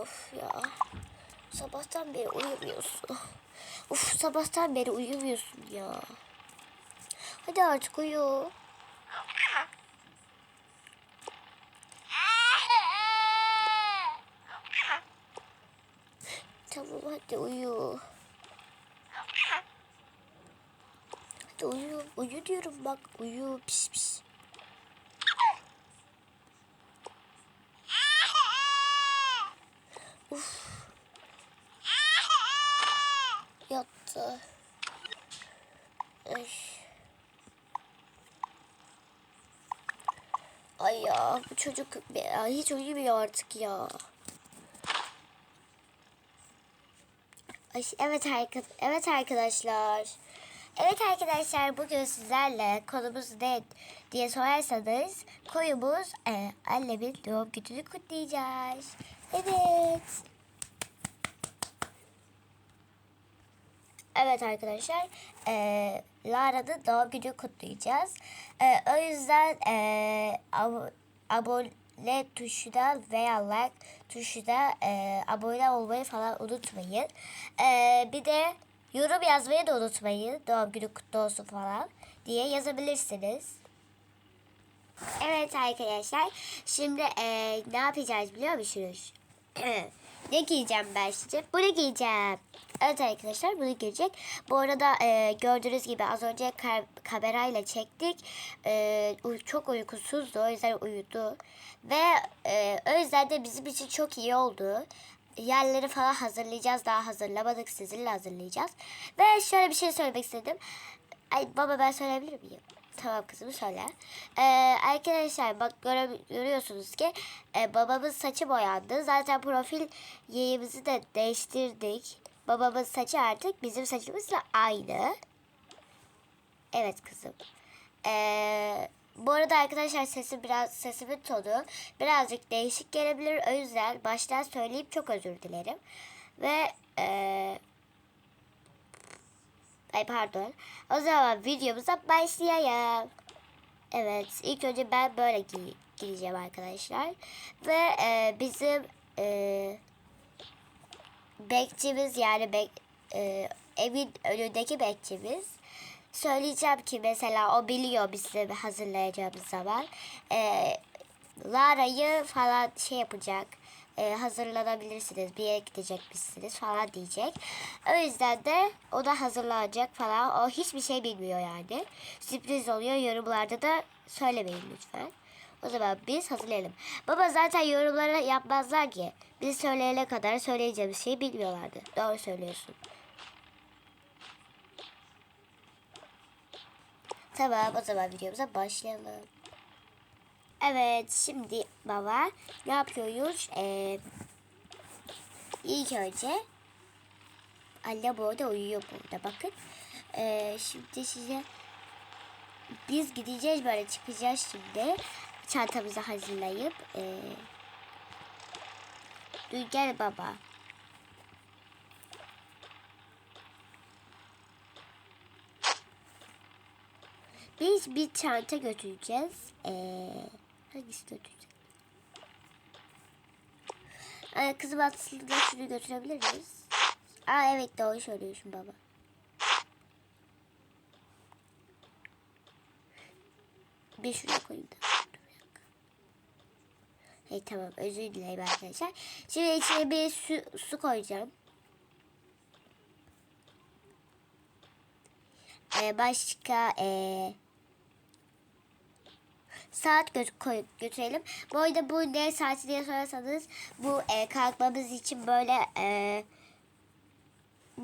Of ya. Sabahtan beri uyumuyorsun. Uf sabahtan beri uyumuyorsun ya. Hadi artık uyu. Tamam hadi uyu. Hadi uyu. Uyu diyorum bak uyu pis pis. Uf. Yattı. Ay. Ay ya bu çocuk ya, hiç uyumuyor artık ya. Evet evet arkadaşlar. Evet arkadaşlar bugün sizlerle konumuz ne diye sorarsanız konumuz e, annemin doğum gününü kutlayacağız. Evet. Evet arkadaşlar, eee Lara'nın doğum günü kutlayacağız. Eee, o yüzden eee ab- abone tuşuna veya like tuşuna eee, abone olmayı falan unutmayın. Eee, bir de yorum yazmayı da unutmayın. Doğum günü kutlu olsun falan diye yazabilirsiniz. Evet arkadaşlar, şimdi eee, ne yapacağız biliyor musunuz? ne giyeceğim ben size? Bunu giyeceğim. Evet arkadaşlar bunu giyecek. Bu arada e, gördüğünüz gibi az önce ka- kamerayla çektik. E, çok uykusuzdu o yüzden uyudu. Ve e, o yüzden de bizim için çok iyi oldu. Yerleri falan hazırlayacağız. Daha hazırlamadık. Sizinle hazırlayacağız. Ve şöyle bir şey söylemek istedim. Ay baba ben söyleyebilir miyim? Tamam kızım söyle. Ee, arkadaşlar bak göre, görüyorsunuz ki e, babamın saçı boyandı. Zaten profil yayımızı da değiştirdik. Babamın saçı artık bizim saçımızla aynı. Evet kızım. Ee, bu arada arkadaşlar sesim biraz sesimin tonu birazcık değişik gelebilir. O yüzden baştan söyleyip çok özür dilerim. Ve eee Ay pardon. O zaman videomuza başlayalım. Evet ilk önce ben böyle giy giyeceğim arkadaşlar. Ve e, bizim e, bekçimiz yani bek, e, evin önündeki bekçimiz söyleyeceğim ki mesela o biliyor bizi hazırlayacağımız zaman. E, Lara'yı falan şey yapacak. E, hazırlanabilirsiniz. Bir yere gidecekmişsiniz falan diyecek. O yüzden de o da hazırlanacak falan. O hiçbir şey bilmiyor yani. Sürpriz oluyor. Yorumlarda da söylemeyin lütfen. O zaman biz hazırlayalım. Baba zaten yorumlara yapmazlar ki. Biz söyleyene kadar söyleyeceğimiz şeyi bilmiyorlardı. Doğru söylüyorsun. Tamam o zaman videomuza başlayalım. Evet şimdi baba ne yapıyoruz? Ee, ilk önce anne bu arada uyuyor burada bakın. Ee, şimdi size biz gideceğiz böyle çıkacağız şimdi. Çantamızı hazırlayıp ee, dur gel baba. Biz bir çanta götüreceğiz. Ee, hangisi götüreceğiz? Ee, kızım aslında şunu götürebilir miyiz? Aa evet doğru söylüyorsun baba. Bir şuraya koyayım da. Hey tamam özür dilerim arkadaşlar. Şimdi içine bir su, su koyacağım. Ee, başka ee, saat gö koy götürelim. Bu arada bu ne saati diye sorarsanız bu e, kalkmamız için böyle e,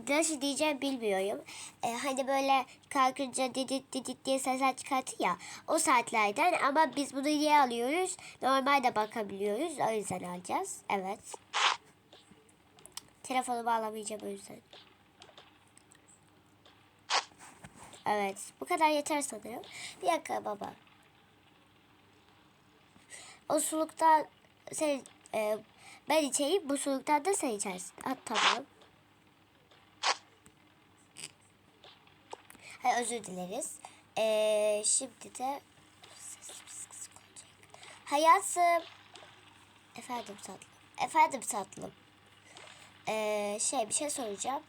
nasıl diyeceğim bilmiyorum. E, hani böyle kalkınca didit didit diye sesler çıkartır ya o saatlerden ama biz bunu niye alıyoruz? Normalde bakabiliyoruz o yüzden alacağız. Evet. Telefonu bağlamayacağım o yüzden. Evet. Bu kadar yeter sanırım. Bir dakika baba. O suluktan sen e, ben içeyim. Bu suluktan da sen içersin. Ha, tamam. Hayır, özür dileriz. E, şimdi de. Hayatım. Efendim tatlım. Efendim tatlım. Ee, şey bir şey soracağım.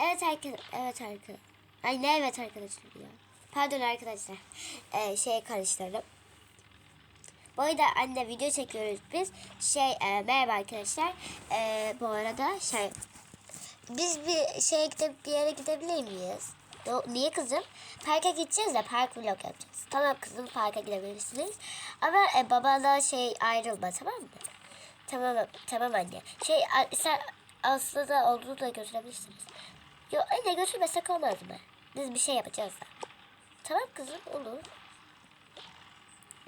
Evet arkadaşlar. Evet arkadaşlar. Ay ne evet arkadaşlar ya. Pardon arkadaşlar. Ee, şey karıştırdım. Bu arada anne video çekiyoruz biz. Şey e, merhaba arkadaşlar. Ee, bu arada şey biz bir şeye gidip bir yere gidebilir miyiz? Do- Niye kızım? Parka gideceğiz de park vlog yapacağız. Tamam kızım parka gidebilirsiniz. Ama e, babana şey ayrılma tamam mı? Tamam tamam anne. Şey sen aslında olduğunu da götürebilirsiniz. Yok anne götürmesek olmaz mı? Biz bir şey yapacağız da. Tamam kızım olur.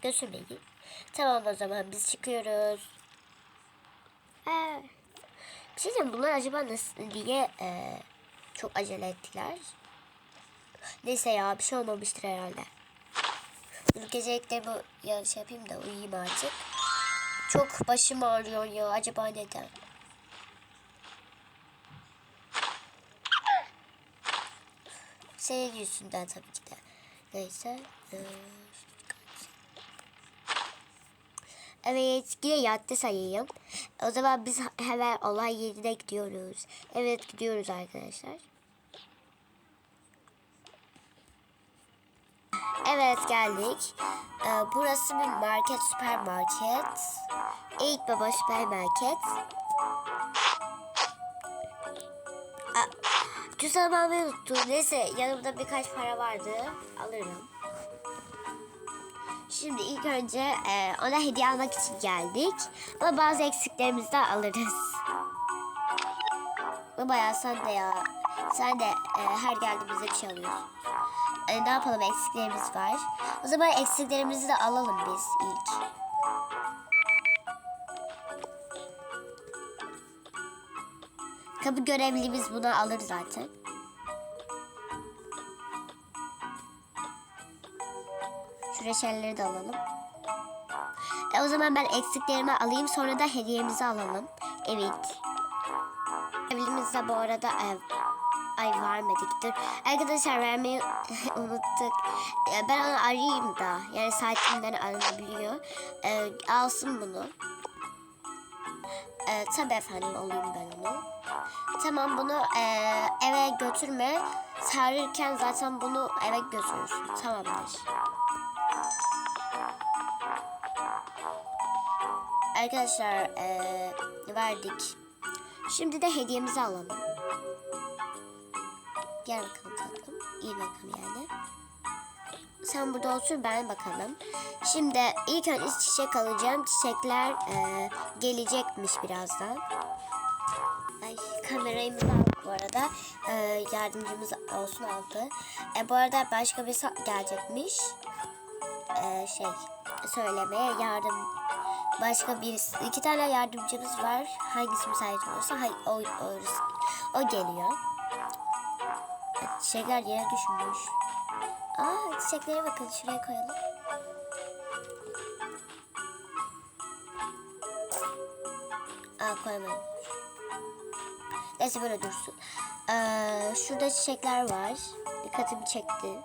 Götürmeyin. Tamam o zaman biz çıkıyoruz. Ee, bir şey diyeyim bunlar acaba nasıl niye e, çok acele ettiler? Neyse ya bir şey olmamıştır herhalde. Dur gecelikleri bu ya şey yapayım da uyuyayım artık. Çok başım ağrıyor ya acaba neden? Senin yüzünden tabii ki de. Neyse. Evet yine yattı sayayım. O zaman biz hemen olay yerine gidiyoruz. Evet gidiyoruz arkadaşlar. Evet geldik. Burası bir market süpermarket. İlk baba süpermarket. Cüzdanımı almayı unuttum. Neyse yanımda birkaç para vardı. Alırım. Şimdi ilk önce e, ona hediye almak için geldik. Ama bazı eksiklerimizi de alırız. Baba ya sen de ya. Sen de e, her geldiğimizde bir şey alıyorsun. E, ne yapalım eksiklerimiz var. O zaman eksiklerimizi de alalım biz ilk. Kapı görevlimiz bunu alır zaten. Şu reçelleri de alalım. E, o zaman ben eksiklerimi alayım sonra da hediyemizi alalım. Evet. Evlimizde bu arada ev. Ay vermedik. Dur. Arkadaşlar vermeyi unuttuk. E, ben onu arayayım da. Yani saatinden aranabiliyor. E, alsın bunu. E, tabii efendim alayım ben onu. Tamam bunu e, eve götürme. Sarırken zaten bunu eve götürürsün. Tamamdır. Arkadaşlar eee, verdik. Şimdi de hediyemizi alalım. Gel bakalım tatlım. İyi bakalım yani. Sen burada otur ben bakalım. Şimdi ilk önce çiçek alacağım. Çiçekler eee, gelecekmiş birazdan. Ay kamerayı aldık bu arada. Eee, yardımcımız olsun aldı. E, bu arada başka bir gelecekmiş. Eee, şey söylemeye yardım başka birisi iki tane yardımcımız var. Hangisi müsait olursa hay, o, o, o geliyor. Çiçekler yere düşmüş. Aa çiçeklere bakın şuraya koyalım. Aa koyamadım. Neyse böyle dursun. Ee, şurada çiçekler var. Dikkatimi çekti.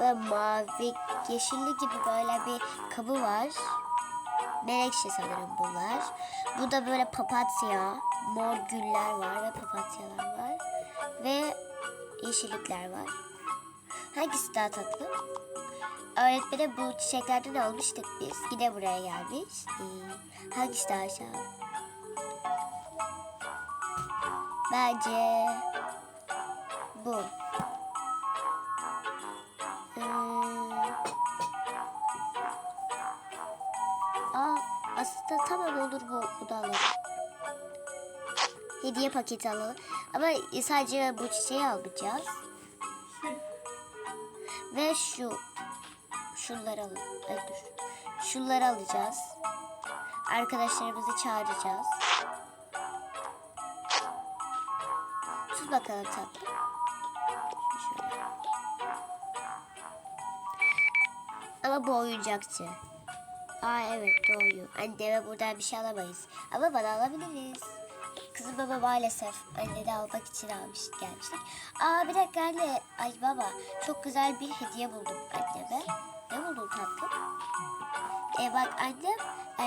Böyle mavi, yeşilli gibi böyle bir kabı var. Menekşe sanırım bunlar. Bu da böyle papatya, mor güller var ve papatyalar var. Ve yeşillikler var. Hangisi daha tatlı? Öğretmene bu çiçeklerden almıştık biz. Yine buraya gelmiş. Ee, hangisi daha aşağı? Bence bu. Hmm. Aa, aslında tamam olur bu, bu da alalım. Hediye paketi alalım. Ama sadece bu çiçeği alacağız. Ve şu. Şunları. Ay, dur. Şunları alacağız. Arkadaşlarımızı çağıracağız. Tut bakalım. Şöyle. Ama bu oyuncakçı. Aa evet doğru. Anne deve buradan bir şey alamayız. Ama bana alabiliriz. Kızım baba maalesef anneni almak için almış gelmiştik. Aa bir dakika anne. Ay baba çok güzel bir hediye buldum anneme. Ne buldun tatlım? E, bak annem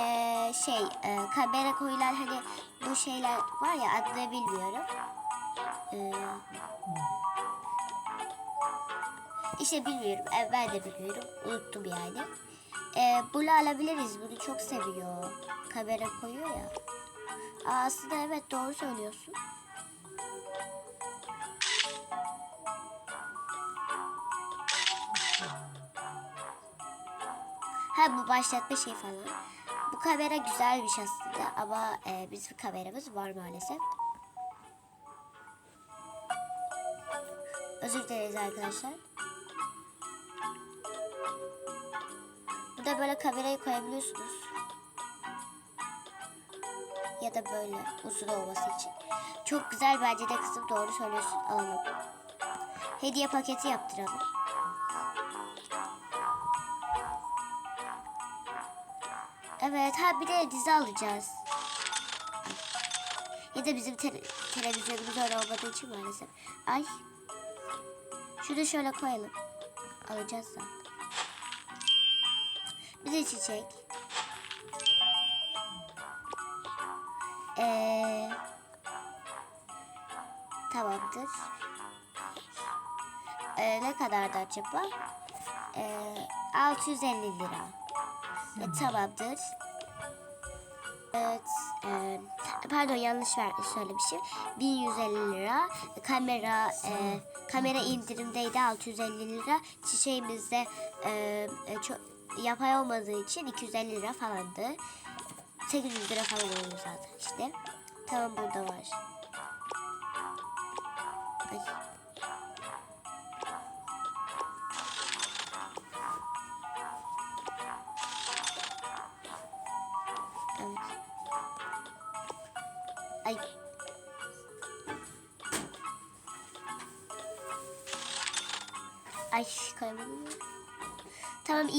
e, şey e, kamera koyulan hani bu şeyler var ya adını bilmiyorum. E, işte bilmiyorum. E, ben de bilmiyorum. Unuttum yani. E, bunu alabiliriz. Bunu çok seviyor. Kamera koyuyor ya. Aslında evet doğru söylüyorsun. Ha bu başlatma şey falan. Bu kamera güzelmiş aslında ama e, bizim kameramız var maalesef. Özür dileriz arkadaşlar. Burada böyle kamerayı koyabiliyorsunuz. Ya da böyle uzun olması için. Çok güzel bence de kızım doğru söylüyorsun alalım. Hediye paketi yaptıralım. Evet ha bir de dizi alacağız. Ya da bizim te- televizyonumuz öyle olmadığı için maalesef. Ay. Şunu şöyle koyalım. Alacağız zaten. Bir de çiçek. Ee, tamamdır. Ee, ne kadardı acaba? Ee, 650 lira. E, tamamdır. Evet. e, pardon yanlış ver, söylemişim. 1150 lira. Kamera e, kamera indirimdeydi 650 lira. Çiçeğimiz de e, e, çok yapay olmadığı için 250 lira falandı. 800 lira falan oluyor zaten işte. Tamam burada var. Ay.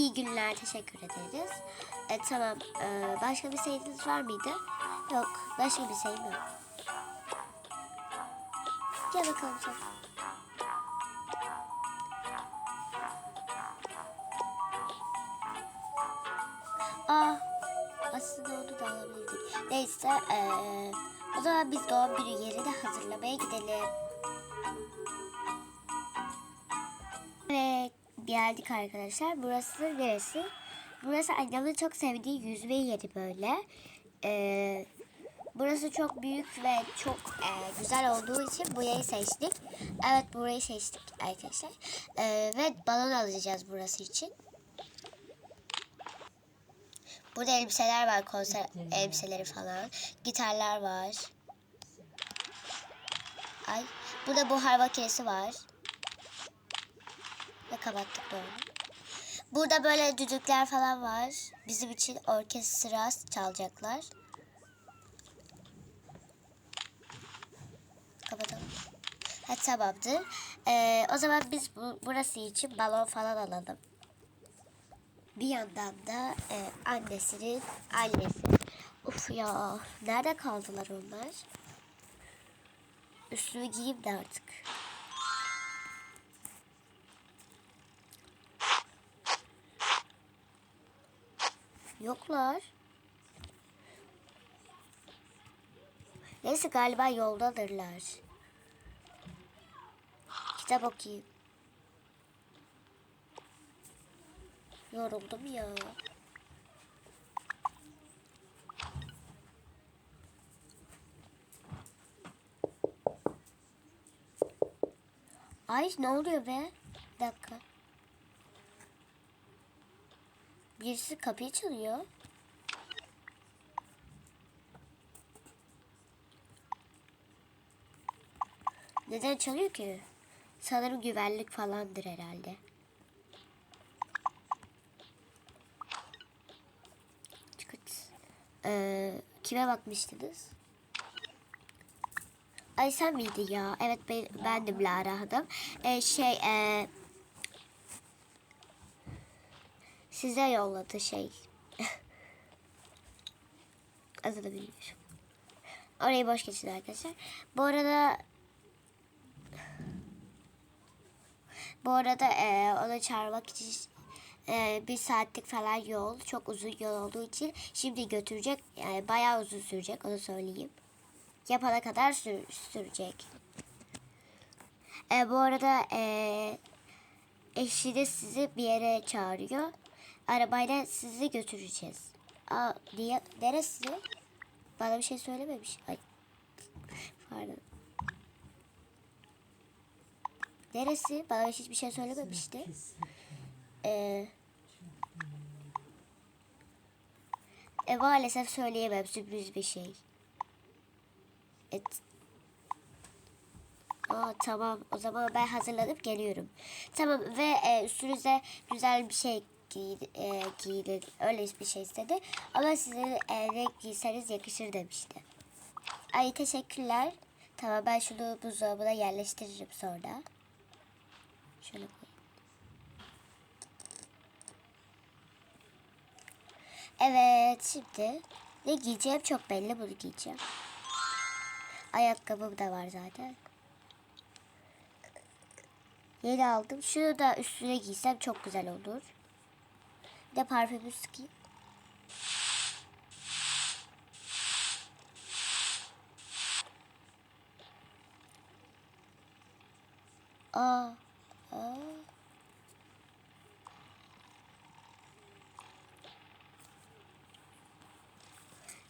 İyi günler teşekkür ederiz. E, tamam e, başka bir şeyiniz var mıydı? Yok başka bir şeyim yok. Gel bakalım sen. Aa aslında onu da alabilirdik. Neyse eee, o zaman biz doğum günü yerini hazırlamaya gidelim. Evet geldik arkadaşlar. Burası neresi? Burası annemin çok sevdiği yüzme yeri böyle. Eee, burası çok büyük ve çok eee, güzel olduğu için burayı seçtik. Evet burayı seçtik arkadaşlar. Eee, ve balon alacağız burası için. Burada elbiseler var, konser elbiseleri falan. Gitarlar var. Ay, burada buhar makinesi var. Ve kapattık doğru. Burada böyle düdükler falan var. Bizim için orkestra çalacaklar. Kapatalım. Ha, tamamdır. Ee, o zaman biz bu, burası için balon falan alalım. Bir yandan da e, annesinin annesi. Uf ya nerede kaldılar onlar? Üstümü giyeyim de artık. Yoklar. Neyse galiba yoldadırlar. Kitap okuyayım. Yoruldum ya. Ay ne oluyor be? Bir dakika. Birisi kapıyı çalıyor. Neden çalıyor ki? Sanırım güvenlik falandır herhalde. Çıkart. Ee, kime bakmıştınız? Ay sen miydi ya? Evet ben, bendim Lara Hanım. Ee, şey e, size yolladı şey. Adını bilmiyorum. Orayı boş geçin arkadaşlar. Bu arada bu arada e, onu çağırmak için e, bir saatlik falan yol. Çok uzun yol olduğu için şimdi götürecek. Yani bayağı uzun sürecek onu söyleyeyim. Yapana kadar sür- sürecek. E, bu arada e, eşi de sizi bir yere çağırıyor. Arabayla sizi götüreceğiz. Aa, diye, neresi? Bana bir şey söylememiş. Ay. Pardon. Neresi? Bana hiçbir şey söylememişti. Ee, e, maalesef söyleyemem. Sürpriz bir şey. Et. Aa, tamam. O zaman ben hazırlanıp geliyorum. Tamam ve e, üstünüze güzel bir şey giy, e, giyin. Öyle bir şey istedi. Ama size e, ne giyseniz yakışır demişti. Ay teşekkürler. Tamam ben şunu buzdolabına yerleştiririm sonra. Şöyle koyayım. Evet şimdi ne giyeceğim çok belli bunu giyeceğim. Ayakkabım da var zaten. Yeni aldım. Şunu da üstüne giysem çok güzel olur. Bir de parfümü sıkayım. Aa. Aa.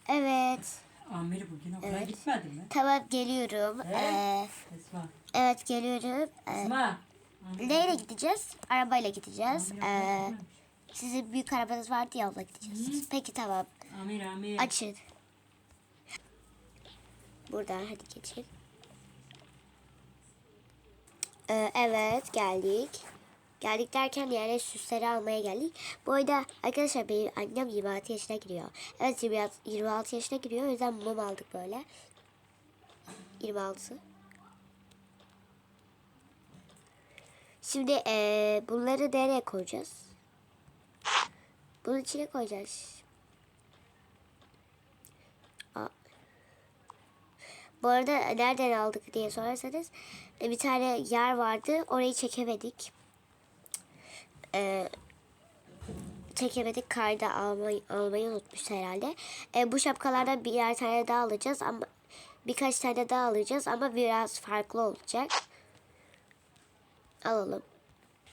Evet. Amiri bugün okula Evet. gitmedi mi? Tamam geliyorum. Evet. Ee, Esma. evet geliyorum. Ee, Esma. neyle gideceğiz? Arabayla gideceğiz. Amir okula Ee, gitmemiş. Sizin büyük arabanız vardı ya gideceğiz. Peki tamam. Amir amir. Açın. Buradan hadi geçin. Ee, evet geldik. Geldik derken yani süsleri almaya geldik. Bu arada arkadaşlar benim annem 26 yaşına giriyor. Evet 26 26 yaşına giriyor. O yüzden mum aldık böyle. 26. Şimdi eee, bunları nereye koyacağız? Bunun içine koyacağız. Aa. Bu arada nereden aldık diye sorarsanız e, bir tane yer vardı. Orayı çekemedik. Ee, çekemedik. Karda almayı, almayı unutmuş herhalde. E, bu şapkalardan birer tane daha alacağız ama birkaç tane daha alacağız ama biraz farklı olacak. Alalım.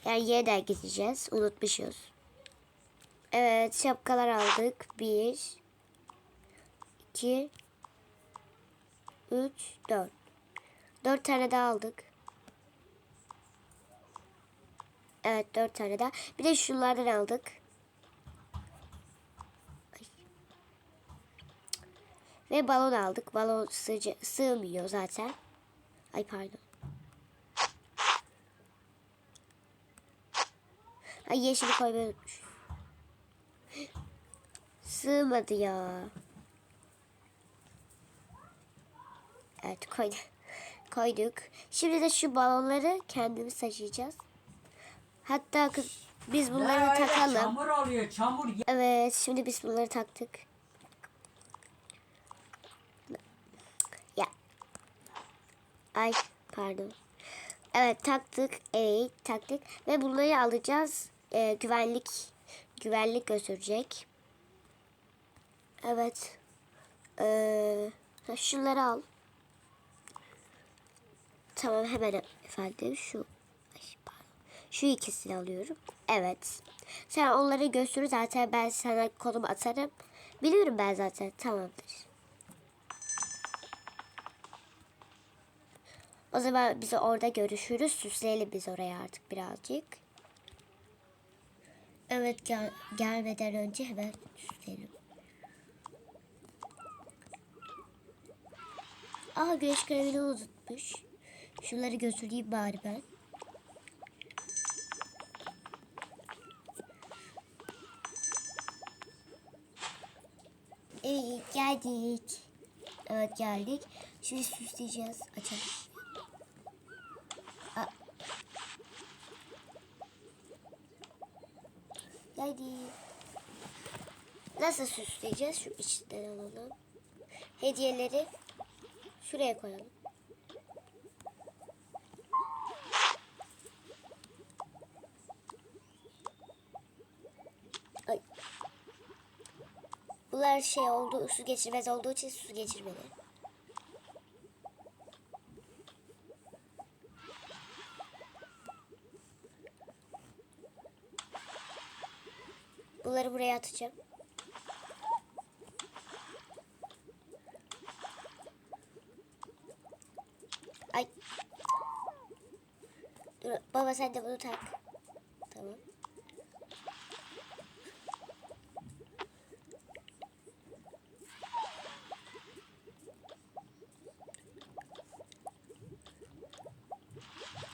Yani yeniden gideceğiz. Unutmuşuz. Evet şapkalar aldık. Bir, iki, üç, dört. Dört tane daha aldık. Evet dört tane daha. Bir de şunlardan aldık. Ve balon aldık. Balon sığca, sığmıyor zaten. Ay pardon. Ay yeşili koymayı unutmuş. Sığmadı ya. Evet koyduk. koyduk. Şimdi de şu balonları kendimiz taşıyacağız. Hatta kız biz bunları Ya takalım. Çamur oluyor çamur. Evet şimdi biz bunları taktık. Ya. Ay pardon. Evet taktık. Evet taktık. Ve bunları alacağız. Ee, güvenlik güvenlik götürecek. Evet. Ee, şunları al. Tamam hemen efendim şu şu ikisini alıyorum. Evet. Sen onları götür zaten ben sana konum atarım. Biliyorum ben zaten tamamdır. O zaman biz orada görüşürüz. Süsleyelim biz oraya artık birazcık. Evet gel gelmeden önce hemen süsleyelim. Aha güneş kremini unutmuş. Şunları götüreyim bari ben. Evet geldik. Evet geldik. Şimdi süsleyeceğiz. Açalım. Aa. Nasıl süsleyeceğiz? Şu içinden alalım. Hediyeleri Şuraya koyalım. Ay. Bunlar şey oldu, su geçirmez olduğu için su geçirmedi. Bunları buraya atacağım. Baba sen de bunu tak. Tamam.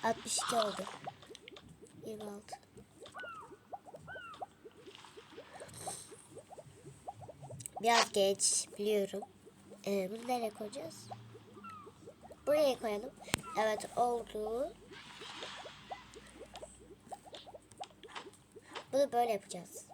Altmış iki oldu. Yirmi altı. Biraz geç biliyorum. Ee, bunu nereye koyacağız? Buraya koyalım. Evet oldu. Bunu böyle yapacağız.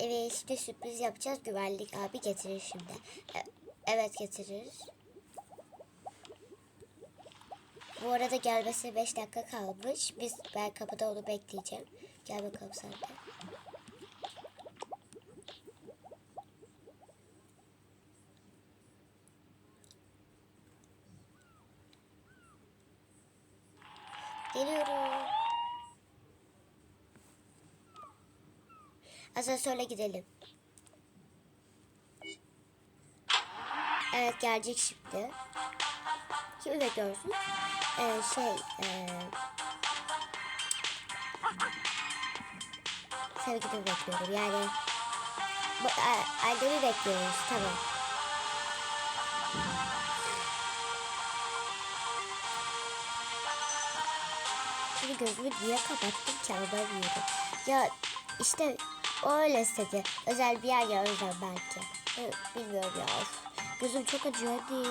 Evet işte sürpriz yapacağız. Güvenlik abi getirir şimdi. E- Evet getirir. Bu arada gelmesine 5 dakika kalmış. Biz ben kapıda onu bekleyeceğim. Gel bakalım sen de. Geliyorum. Asansörle gidelim. Evet gelecek şimdi. Kimi bekliyorsun? Ee, şey, ee... Sevgilimi bekliyorum yani. Bu, a- annemi bekliyoruz, tamam. Şimdi gözümü niye kapattım ki anlamıyorum. Ya işte o öyle istedi. Özel bir yer ya yüzden belki. Bilmiyorum ya. Gözüm çok acıyor hadi.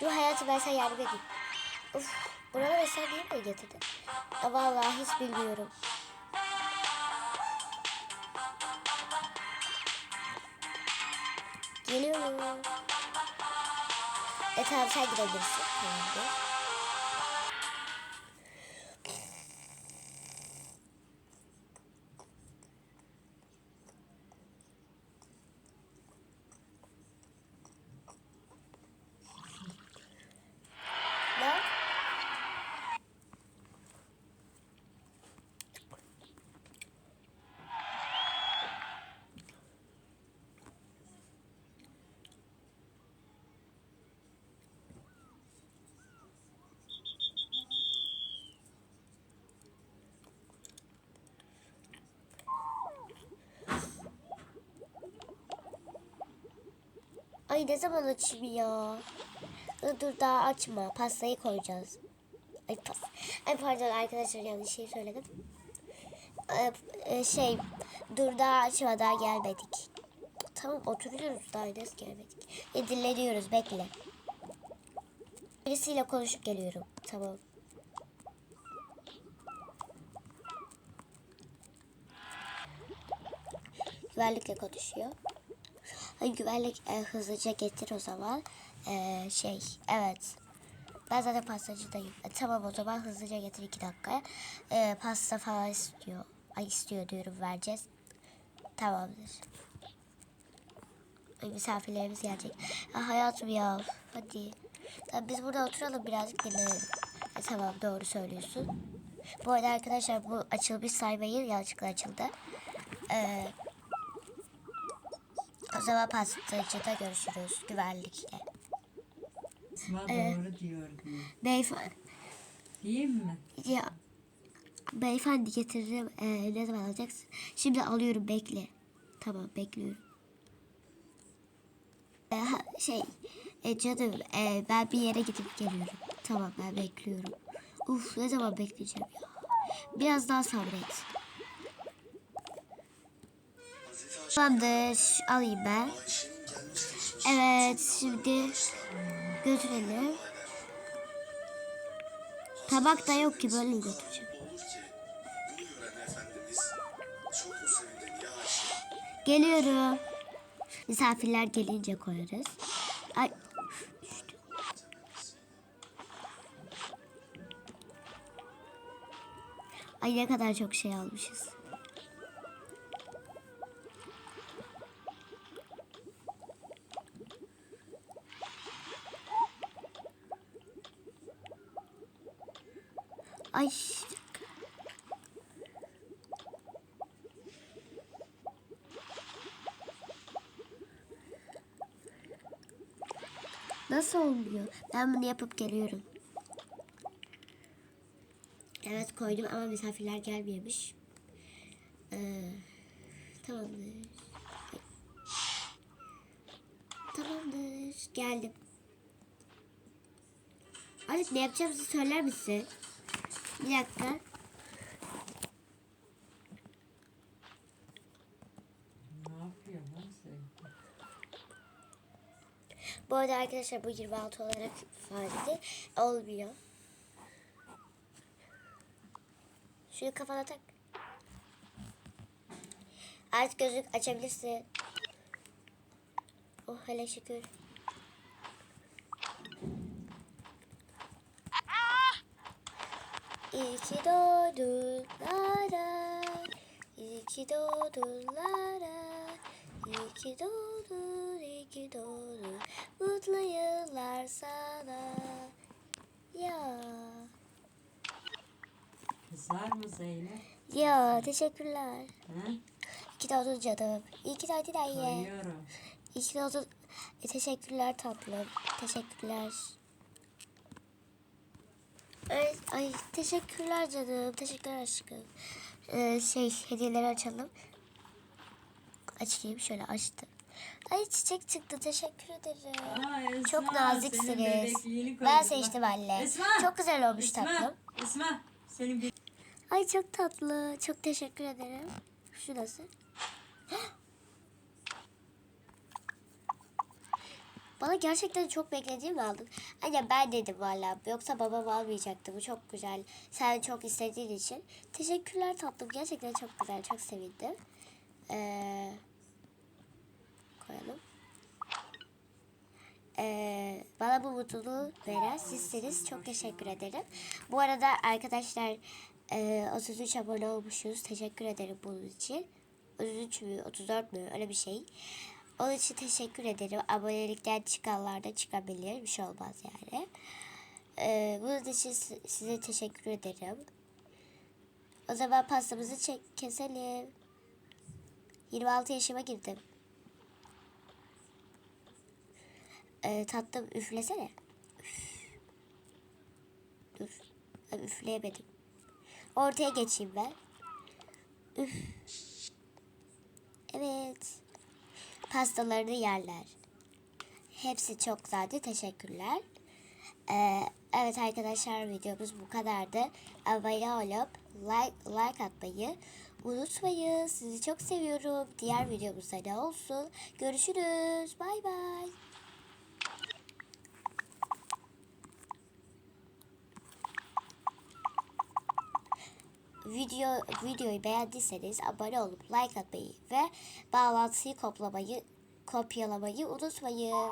Dur hayatım ben sana yardım edeyim. Uf, buralara sen niye mi getirdin? Vallahi hiç bilmiyorum. Geliyorum. E tamam sen gidebilirsin. Tamamdır. Ne? Ay ne zaman açayım ya? Dur, dur daha açma. Pastayı koyacağız. Ay pas. Ay pardon arkadaşlar yanlış şey söyledim. Ee, e, şey dur daha açma daha gelmedik. Tamam oturuyoruz daha henüz gelmedik. E, dinleniyoruz bekle. Birisiyle konuşup geliyorum. Tamam. Güvenlikle konuşuyor. Güvenlik e, hızlıca getir o zaman. E, şey evet. Ben zaten pastacıdayım. E, tamam o zaman hızlıca getir iki dakika. E, pasta falan istiyor. Ay istiyor diyorum vereceğiz. Tamamdır. Ay, misafirlerimiz gelecek. Ya, hayatım ya hadi. Ya, biz burada oturalım birazcık dinlenelim. E, tamam doğru söylüyorsun. Bu arada arkadaşlar bu açılmış saymayı yanlışlıkla açıldı. Eee o zaman pastacıda görüşürüz güvenlikle. Esma Ee, doğru diyor diyor. Beyefendi, Değil mi? ya, beyefendi getiririm. Ee, ne zaman alacaksın? Şimdi alıyorum bekle. Tamam bekliyorum. Ee, ha, şey e, canım e, ben bir yere gidip geliyorum. Tamam ben bekliyorum. Uf ne zaman bekleyeceğim ya. Biraz daha sabret. Tamamdır alayım ben. Evet şimdi götürelim. Tabak da yok ki böyle götüreceğim. Geliyorum. Misafirler gelince koyarız. Ay. Ay ne kadar çok şey almışız. Ay. Nasıl olmuyor? Ben bunu yapıp geliyorum. Evet koydum ama misafirler gelmiyormuş. Ee, tamamdır. Tamamdır. Geldim. Artık ne yapacağımızı söyler misin? Bir dakika. Bu arada arkadaşlar bu 26 olarak ifade olmuyor. Şunu kafana tak. Artık gözlük açabilirsin. Oh hele şükür. İyi ki doğdun Lara. İyi ki doğdun Lara. İyi ki doğdun, iyi ki doğdun. Mutlu yıllar sana. Ya. Kızar mı Zeynep? Ya teşekkürler. He? İyi ki doğdun canım. İyi ki doğdun anne. Koyuyorum. İyi ki doğdun. E, teşekkürler tatlım. Teşekkürler. Ay, ay teşekkürler canım. Teşekkürler aşkım. Ee, şey hediyeleri açalım. Açayım şöyle açtım. Ay çiçek çıktı. Teşekkür ederim. Aa, Esma, Çok naziksiniz. Ben seçtim anne. Esma! Çok güzel olmuş Esma, tatlım. Esma, senin bir... Ay çok tatlı. Çok teşekkür ederim. Şurası. Bana gerçekten çok beklediğimi aldın. Anne ben dedim valla. Yoksa babam almayacaktı. Bu çok güzel. Sen çok istediğin için. Teşekkürler tatlım. Gerçekten çok güzel. Çok sevindim. Ee, koyalım. Ee, bana bu mutluluğu veren sizsiniz. Çok teşekkür ederim. Bu arada arkadaşlar e, 33 abone olmuşuz. Teşekkür ederim bunun için. 33 mü 34 mü öyle bir şey. Onun için teşekkür ederim. Abonelikten çıkanlar da çıkabilir. Bir şey olmaz yani. Ee, bunun için si- size teşekkür ederim. O zaman pastamızı çek keselim. 26 yaşıma girdim. Ee, tatlım üflesene. Üf. Dur. Ben üfleyemedim. Ortaya geçeyim ben. Üf. Evet. Pastalarını yerler. Hepsi çok güzeldi. Teşekkürler. Ee, evet arkadaşlar videomuz bu kadardı. Abone olup like, like atmayı unutmayın. Sizi çok seviyorum. Diğer videomuzda ne olsun. Görüşürüz. Bay bay. Video videoyu beğendiyseniz abone olup like atmayı ve bağlantıyı koplamayı kopyalamayı unutmayın.